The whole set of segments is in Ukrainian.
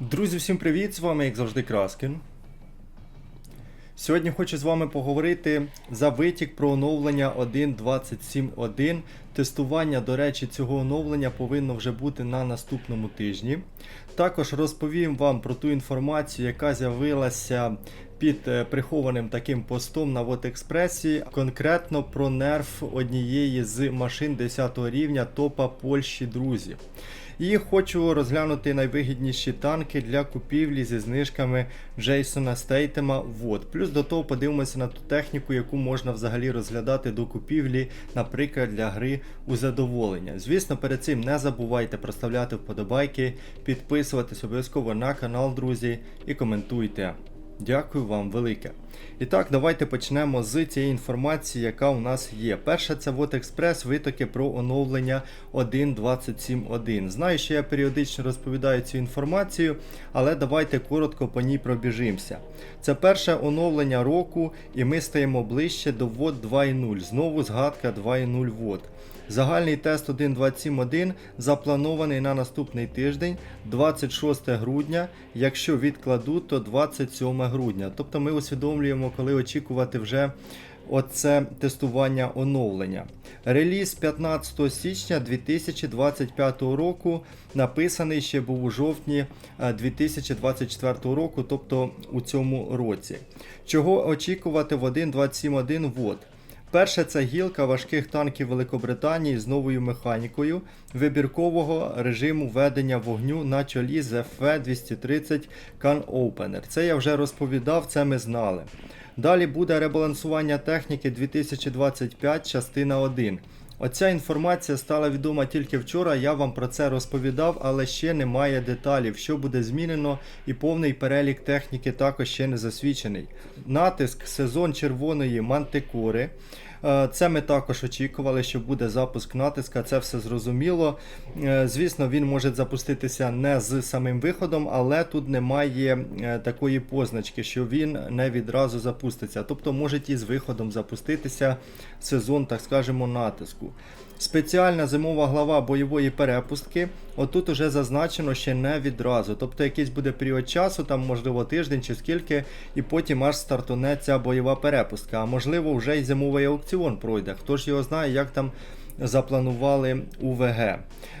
Друзі, всім привіт! З вами, як завжди, Краскін. Сьогодні хочу з вами поговорити за витік про оновлення 1.27.1. Тестування, до речі, цього оновлення повинно вже бути на наступному тижні. Також розповім вам про ту інформацію, яка з'явилася під е, прихованим таким постом на WotExpress, конкретно про нерф однієї з машин 10 рівня топа Польщі, друзі. І хочу розглянути найвигідніші танки для купівлі зі знижками Джейсона Стейтема. Вот. Плюс до того подивимося на ту техніку, яку можна взагалі розглядати до купівлі, наприклад, для гри у задоволення. Звісно, перед цим не забувайте проставляти вподобайки, підписуватись обов'язково на канал, друзі, і коментуйте. Дякую вам велике. І так, давайте почнемо з цієї інформації, яка у нас є. Перше, це WotExpress витоки про оновлення 1.27.1. Знаю, що я періодично розповідаю цю інформацію, але давайте коротко по ній пробіжимося. Це перше оновлення року, і ми стаємо ближче до WOT 2.0. Знову згадка 2.0 WOT. Загальний тест 1.27.1 запланований на наступний тиждень, 26 грудня. Якщо відкладуть, то 27 грудня. Тобто ми усвідомлюємо, коли очікувати вже оце тестування оновлення. Реліз 15 січня 2025 року написаний ще був у жовтні е, 2024 року, тобто у цьому році. Чого очікувати в 1.27.1 вод? Перше це гілка важких танків Великобританії з новою механікою вибіркового режиму ведення вогню на чолі з FV-230 Can Opener. Це я вже розповідав, це ми знали. Далі буде ребалансування техніки 2025, частина 1. Оця інформація стала відома тільки вчора. Я вам про це розповідав, але ще немає деталів, що буде змінено, і повний перелік техніки також ще не засвідчений. Натиск сезон червоної мантикори. Е, Це ми також очікували, що буде запуск натиска, це все зрозуміло. Е, Звісно, він може запуститися не з самим виходом, але тут немає е, такої позначки, що він не відразу запуститься. Тобто може і з виходом запуститися сезон, так скажемо, натиску. Спеціальна зимова глава бойової перепустки. Отут уже зазначено ще не відразу. Тобто якийсь буде період часу, там можливо тиждень чи скільки, і потім аж стартуне ця бойова перепустка. А можливо, вже й зимовий аукціон пройде. Хто ж його знає, як там запланували УВГ.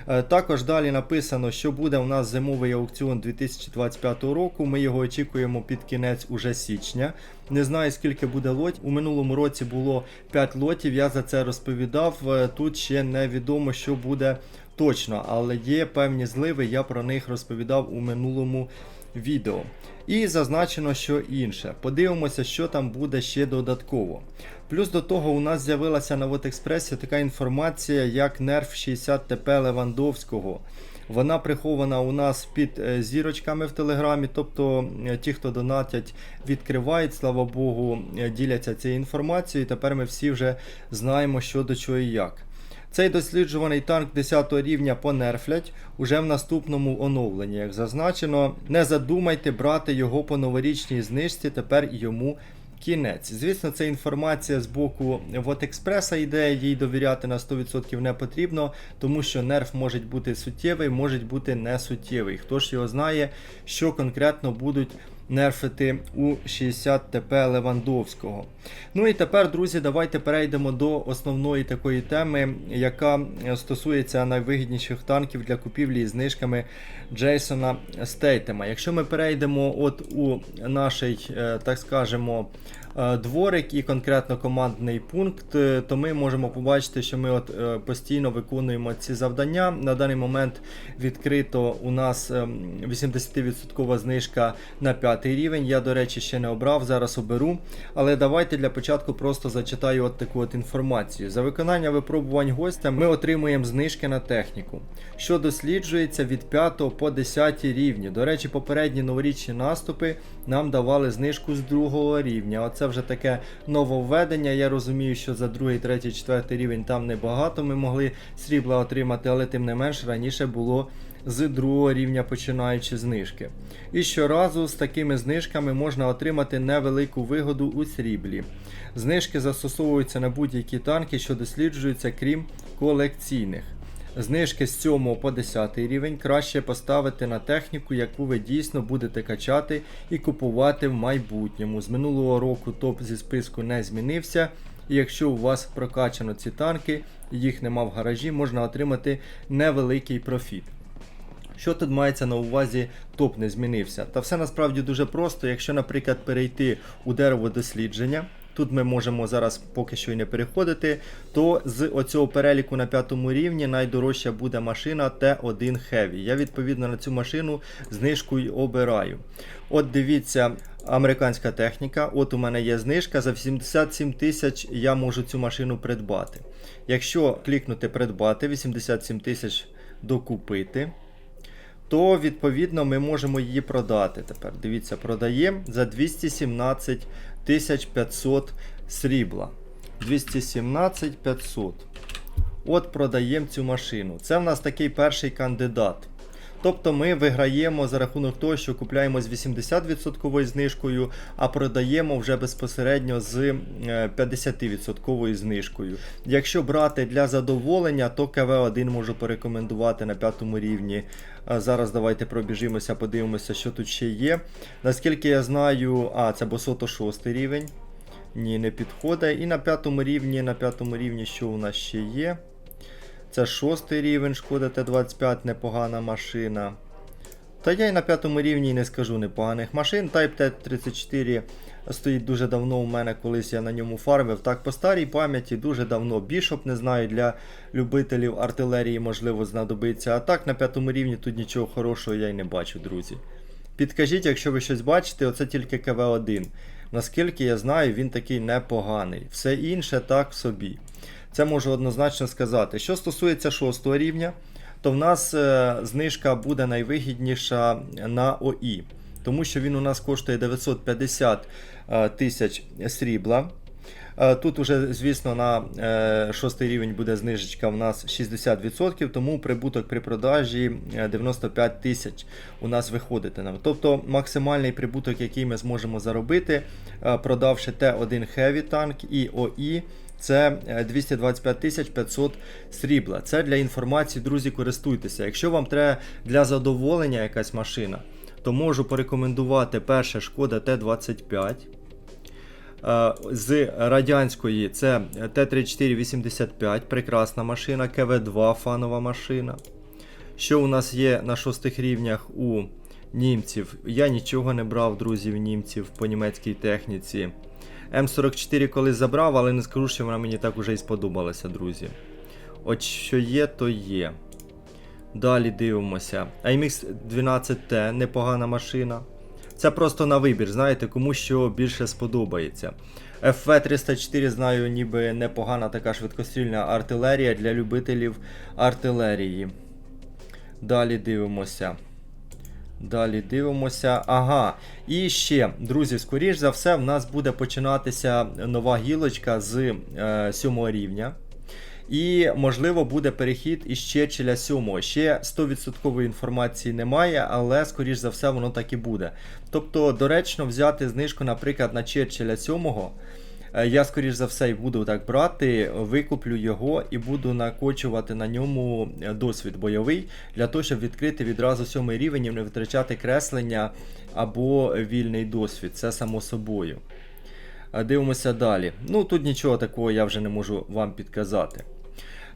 Е, Також далі написано, що буде у нас зимовий аукціон 2025 року. Ми його очікуємо під кінець уже січня. Не знаю скільки буде лотів. У минулому році було 5 лотів. Я за це розповідав. Е, Тут ще невідомо, що буде точно, але є певні зливи. Я про них розповідав у минулому відео. І зазначено, що інше. Подивимося, що там буде ще додатково. Плюс до того у нас з'явилася на WotExpress така інформація, як нерф 60 ТП Левандовського. Вона прихована у нас під е, зірочками в Телеграмі, тобто е, ті, хто донатять, відкривають, слава Богу, е, діляться цією інформацією. І Тепер ми всі вже знаємо, що до чого і як. Цей досліджуваний танк 10 рівня понерфлять уже в наступному оновленні. Як зазначено, не задумайте брати його по новорічній знижці, тепер йому кінець. Звісно, це інформація з боку Вотекспреса йде, їй довіряти на 100% не потрібно, тому що нерв може бути суттєвий, може бути не суттєвий. Хто ж його знає, що конкретно будуть нерфити у 60 ТП Левандовського. Ну і тепер, друзі, давайте перейдемо до основної такої теми, яка стосується найвигідніших танків для купівлі і знижками Джейсона Стейтема. Якщо ми перейдемо от у наш, е, так скажемо, дворик і конкретно командний пункт, е, то ми можемо побачити, що ми от е, постійно виконуємо ці завдання. На даний момент відкрито у нас ем, 80% знижка на п'ятий рівень. Я, до речі, ще не обрав, зараз оберу. Але давайте для початку просто зачитаю от таку от інформацію. За виконання випробувань гостя ми отримуємо знижки на техніку, що досліджується від 5 по 10 рівні. До речі, попередні новорічні наступи нам давали знижку з другого рівня. Оце вже таке нововведення. Я розумію, що за другий, третій, четвертий рівень там небагато ми могли срібла отримати, але тим не менш раніше було з другого рівня починаючи знижки. І щоразу з такими знижками можна отримати невелику вигоду у сріблі. Знижки застосовуються на будь-які танки, що досліджуються, крім колекційних. Знижки з 7 по 10 рівень краще поставити на техніку, яку ви дійсно будете качати і купувати в майбутньому. З минулого року топ зі списку не змінився. І якщо у вас прокачано ці танки, їх нема в гаражі, можна отримати невеликий профіт. Що тут мається на увазі, топ не змінився? Та все насправді дуже просто. Якщо, наприклад, перейти у дерево дослідження, тут ми можемо зараз поки що і не переходити, то з оцього переліку на п'ятому рівні найдорожча буде машина Т1 Heavy. Я відповідно на цю машину знижку й обираю. От дивіться, американська техніка. От у мене є знижка за 87 тисяч я можу цю машину придбати. Якщо клікнути придбати, 87 тисяч докупити то відповідно ми можемо її продати. Тепер дивіться, продаємо за 217 500 срібла. 217 500. От продаємо цю машину. Це в нас такий перший кандидат. Тобто ми виграємо за рахунок того, що купляємо з 80% знижкою, а продаємо вже безпосередньо з е, 50% знижкою. Якщо брати для задоволення, то КВ1 можу порекомендувати на п'ятому рівні. Зараз давайте пробіжимося, подивимося, що тут ще є. Наскільки я знаю, а це Босото 6 рівень. Ні, не підходить. І на п'ятому рівні, на п'ятому рівні, що у нас ще є? Це шостий рівень, шкода Т-25, непогана машина. Та я й на п'ятому рівні не скажу непоганих машин. Type Т-34 стоїть дуже давно у мене, колись я на ньому фармив. Так, по старій пам'яті дуже давно. Бішоп, не знаю, для любителів артилерії можливо знадобиться. А так на п'ятому рівні тут нічого хорошого я й не бачу, друзі. Підкажіть, якщо ви щось бачите, оце тільки КВ-1. Наскільки я знаю, він такий непоганий. Все інше так собі. Це можу однозначно сказати. Що стосується шостого рівня, то в нас е, знижка буде найвигідніша на ОІ, тому що він у нас коштує 950 е, тисяч срібла. Е, Тут уже, звісно, на шостий рівень буде знижечка в нас 60%, тому прибуток при продажі е, 95 тисяч у нас виходитиме. Тобто максимальний прибуток, який ми зможемо заробити, продавши Т1 Heavy танк і ОІ. Це е, 225 тисяч 500 срібла. Це для інформації, друзі, користуйтеся. Якщо вам треба для задоволення якась машина, то можу порекомендувати перше шкода Т-25. Е, З радянської це Т-3485, прекрасна машина, КВ-2 фанова машина. Що у нас є на шостих рівнях у німців? Я нічого не брав, друзів, німців по німецькій техніці. М44 колись забрав, але не скажу, що вона мені так уже і сподобалася, друзі. От що є, то є. Далі дивимося. IMX 12T, непогана машина. Це просто на вибір, знаєте, кому що більше сподобається. FV304, знаю, ніби непогана така швидкострільна артилерія для любителів артилерії. Далі дивимося. Далі дивимося. Ага. І ще, друзі, скоріш за все, в нас буде починатися нова гілочка з е, 7 рівня. І, можливо, буде перехід із Черчилля 7. Ще 100% інформації немає, але, скоріш за все, воно так і буде. Тобто, доречно взяти знижку, наприклад, на Черчилля 7. Е, Я, скоріш за все, буду так брати, викуплю його і буду накочувати на ньому е, досвід бойовий, для того, щоб відкрити відразу сьомий рівень і не витрачати креслення або вільний досвід. Це само собою. Е, Дивимося далі. Ну, тут нічого такого я вже не можу вам підказати.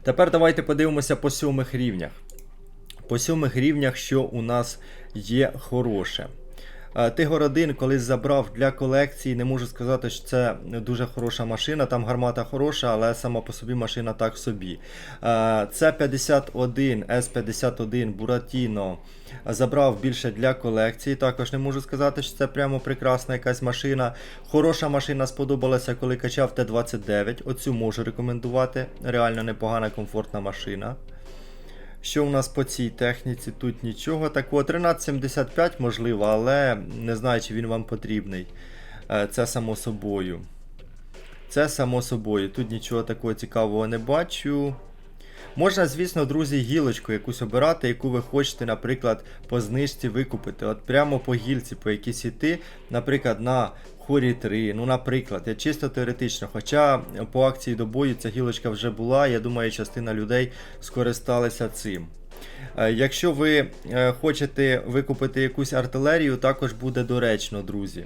Тепер давайте подивимося по сьомих рівнях. По сьомих рівнях, що у нас є хороше. Е, Тигор 1 колись забрав для колекції. Не можу сказати, що це дуже хороша машина. Там гармата хороша, але сама по собі машина так собі. Е, Це 51 С51 Буратіно забрав більше для колекції. Також не можу сказати, що це прямо прекрасна якась машина. Хороша машина сподобалася, коли качав Т-29. Оцю можу рекомендувати. Реально непогана, комфортна машина. Що у нас по цій техніці? Тут нічого такого. 1375 можливо, але не знаю, чи він вам потрібний. Е, Це само собою. Це само собою. Тут нічого такого цікавого не бачу. Можна, звісно, друзі, гілочку якусь обирати, яку ви хочете, наприклад, по знижці викупити. От прямо по гільці, по якійсь іти, наприклад, на хорі 3, ну, наприклад, я чисто теоретично. Хоча по акції до бою ця гілочка вже була, я думаю, частина людей скористалися цим. Е, Якщо ви е, хочете викупити якусь артилерію, також буде доречно, друзі.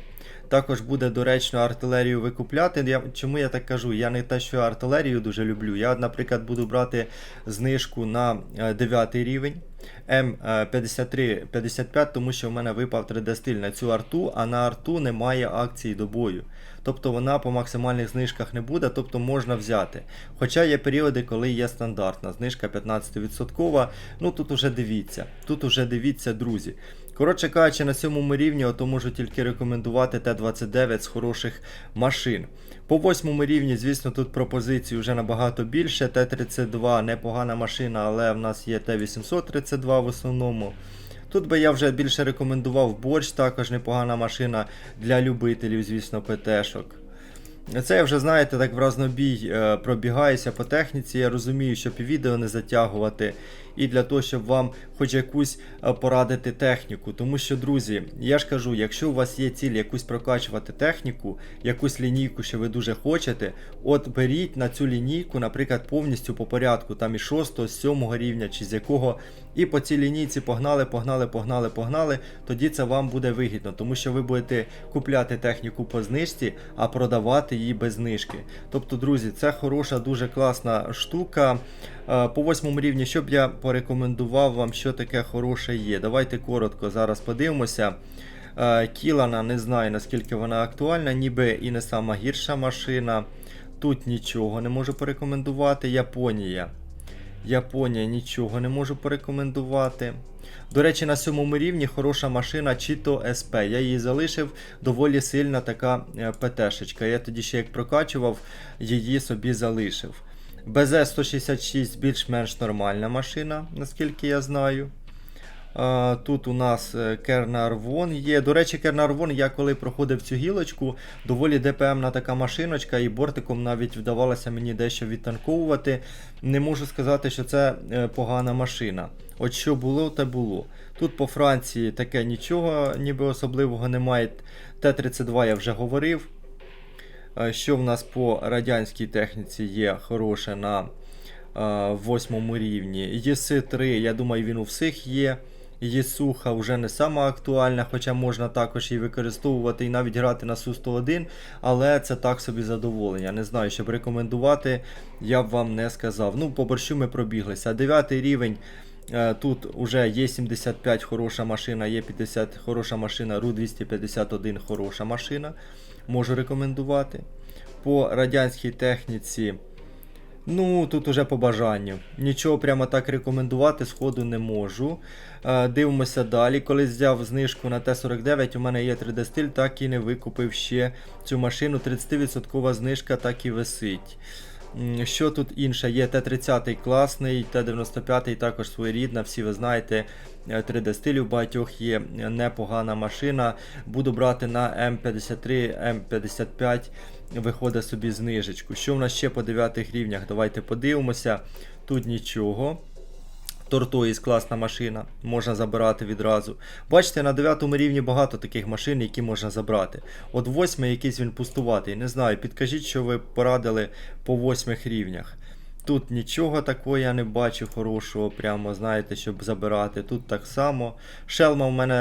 Також буде доречно артилерію викупляти. Я, чому я так кажу? Я не те, що артилерію дуже люблю. Я, наприклад, буду брати знижку на 9 рівень М53-55, тому що в мене випав 3D-стиль на цю арту, а на арту немає акції до бою. Тобто вона по максимальних знижках не буде, тобто можна взяти. Хоча є періоди, коли є стандартна знижка 15%. Ну тут уже дивіться, тут уже дивіться, друзі. Коротше кажучи, на сьомому рівні то можу тільки рекомендувати Т-29 з хороших машин. По восьмому рівні, звісно, тут пропозицій вже набагато більше. Т-32 непогана машина, але в нас є Т-832 в основному. Тут би я вже більше рекомендував борщ, також непогана машина для любителів, звісно, ПТ-шок. Це я вже, знаєте, так в разнобій е, пробігаюся по техніці. Я розумію, щоб і відео не затягувати, і для того, щоб вам хоч якусь е, порадити техніку. Тому що, друзі, я ж кажу, якщо у вас є ціль якусь прокачувати техніку, якусь лінійку, що ви дуже хочете, от беріть на цю лінійку, наприклад, повністю по порядку, там із 6, з 7 рівня чи з якого. І по цій лінійці погнали, погнали, погнали, погнали. Тоді це вам буде вигідно, тому що ви будете купляти техніку по знижці, а продавати її без знижки. Тобто, друзі, це хороша, дуже класна штука. Е, По восьмому рівні, що б я порекомендував вам, що таке хороше є. Давайте коротко зараз подивимося. Е, Кілана не знаю наскільки вона актуальна, ніби і не сама гірша машина. Тут нічого не можу порекомендувати. Японія. Японія нічого не можу порекомендувати. До речі, на сьомому рівні хороша машина Cheeto SP. Я її залишив доволі сильна така е, ПТшечка. Я тоді ще як прокачував, її собі залишив. БЗ-166 більш-менш нормальна машина, наскільки я знаю. Тут у нас е, Кернарвон є. До речі, Кернарвон, я коли проходив цю гілочку, доволі ДПМна така машиночка, і бортиком навіть вдавалося мені дещо відтанковувати. Не можу сказати, що це е, погана машина. От що було, те було. Тут по Франції таке нічого ніби особливого немає. Т-32 я вже говорив. Е, Що в нас по радянській техніці є хороше на е, восьмому рівні. ЄС-3, я думаю, він у всіх є. Єсуха вже не сама актуальна, хоча можна також її використовувати і навіть грати на Су-101, але це так собі задоволення. Не знаю, щоб рекомендувати, я б вам не сказав. Ну, по борщу ми пробіглися. Дев'ятий рівень. Е, Тут вже є 75 хороша машина, є 50 хороша машина, РУ-251 хороша машина. Можу рекомендувати. По радянській техніці. Ну, тут уже по бажанню. Нічого прямо так рекомендувати сходу не можу. Е, Дивимося далі. Коли взяв знижку на Т-49, у мене є 3D стиль, так і не викупив ще цю машину. 30% знижка так і висить. Що тут інше? Є Т-30 класний, Т-95 також своєрідна, всі ви знаєте, е, 3D стиль у багатьох є е, непогана машина. Буду брати на М53, М55, виходить собі знижечку. Що в нас ще по 9 рівнях? Давайте подивимося. Тут нічого. Тортоїс класна машина, можна забирати відразу. Бачите, на 9 рівні багато таких машин, які можна забрати. От 8 якийсь він пустуватий. Не знаю, підкажіть, що ви порадили по 8 рівнях. Тут нічого такого я не бачу хорошого, прямо знаєте, щоб забирати. Тут так само. Шелма в мене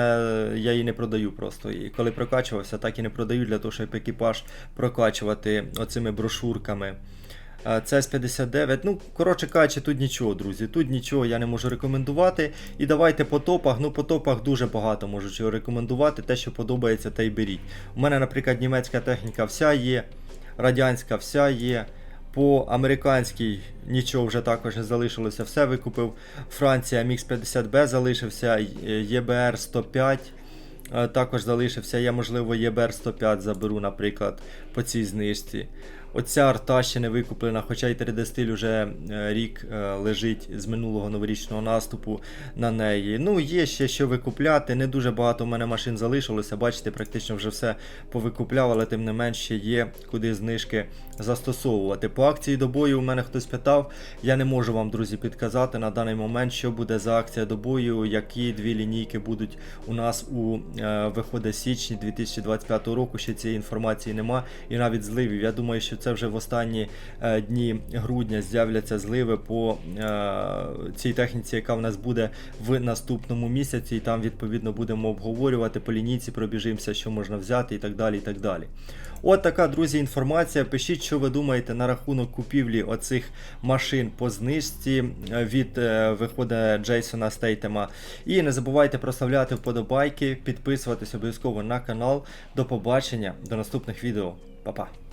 я її не продаю просто. І коли прокачувався, так і не продаю для того, щоб екіпаж прокачувати оцими брошурками. З 59. Ну, коротше кажучи, тут нічого, друзі. Тут нічого я не можу рекомендувати. І давайте по топах. Ну, по топах дуже багато можу чого рекомендувати. Те, що подобається, те й беріть. У мене, наприклад, німецька техніка вся є, радянська вся є. По американській нічого вже також не залишилося, все викупив. Франція Мікс 50Б залишився, ЄБР 105 е, також залишився. Я, можливо, ЄБР 105 заберу, наприклад, по цій знижці. Оця арта ще не викуплена, хоча й 3D стиль уже е, рік е, лежить з минулого новорічного наступу на неї. Ну, є ще що викупляти. Не дуже багато у мене машин залишилося. Бачите, практично вже все повикупляв, але тим не менш ще є куди знижки застосовувати. По акції до бою у мене хтось питав. Я не можу вам, друзі, підказати на даний момент, що буде за акція до бою, які дві лінійки будуть у нас у е, виходить січні 2025 року. Ще цієї інформації нема. І навіть зливів. Я думаю, що це вже в останні е, дні грудня з'являться зливи по е, цій техніці, яка в нас буде в наступному місяці. І там відповідно будемо обговорювати по лінійці, пробіжимося, що можна взяти і так далі. і так далі. От така, друзі, інформація. Пишіть, що ви думаєте на рахунок купівлі оцих машин по знижці е, від виходить Джейсона Стейтема. І не забувайте проставляти вподобайки, підписуватись обов'язково на канал. До побачення, до наступних відео. Па-па!